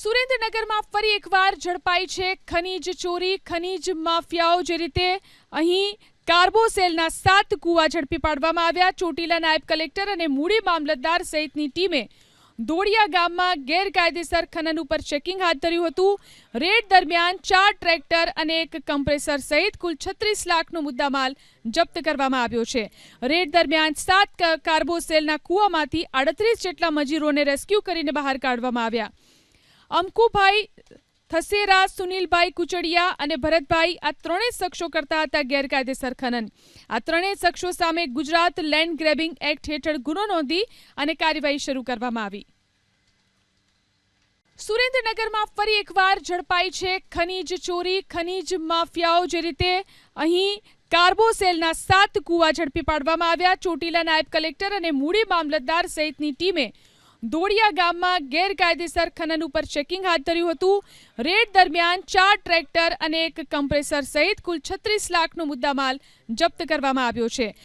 સુરેન્દ્રનગરમાં ફરી એકવાર ઝડપાઈ છે ખનીજ ચોરી, ખનીજ માફિયાઓ જે રીતે અહીં કાર્બોસેલના સાત કુવા ઝડપી પાડવામાં આવ્યા. ચોટીલા નાયબ કલેક્ટર અને મૂડી મામલતદાર સહિતની ટીમે દોડિયા ગામમાં ગેરકાયદેસર ખનન ઉપર ચેકિંગ હાથ ધર્યું હતું. રેડ દરમિયાન ચાર ટ્રેક્ટર અને એક કમ્પ્રેસર સહિત કુલ છત્રીસ લાખનો મુદ્દામાલ જપ્ત કરવામાં આવ્યો છે. રેડ દરમિયાન સાત કાર્બોસેલના કૂવામાંથી આડત્રીસ જેટલા મજૂરોને રેસ્ક્યુ કરીને બહાર કાઢવામાં આવ્યા. અંકુભાઈ થસેરા, સુનિલભાઈ કુચડિયા અને ભરતભાઈ આ ત્રણેય શખ્સો કરતા હતા ગેરકાયદેસર ખનન. આ ત્રણેય શખ્સો સામે ગુજરાત લેન્ડ ગ્રેબિંગ એક્ટ હેઠળ ગુનો નોંધી અને કાર્યવાહી શરૂ કરવામાં આવી. સુરેન્દ્રનગરમાં ફરી એકવાર ઝડપાઈ છે ખનીજ ચોરી, ખનીજ માફિયાઓ જે રીતે અહીં કાર્બોસેલના સાત કુવા ઝડપી પાડવામાં આવ્યા. ચોટીલા નાયબ કલેક્ટર અને મૂડી મામલતદાર સહિતની ટીમે દોડિયા ગામમાં ગેરકાયદેસર ખનન ઉપર ચેકિંગ હાથ ધર્યું હતું. રેડ દરમિયાન ચાર ટ્રેક્ટર અને એક કમ્પ્રેસર સહિત કુલ છત્રીસ લાખનો મુદ્દામાલ જપ્ત કરવામાં આવ્યો છે.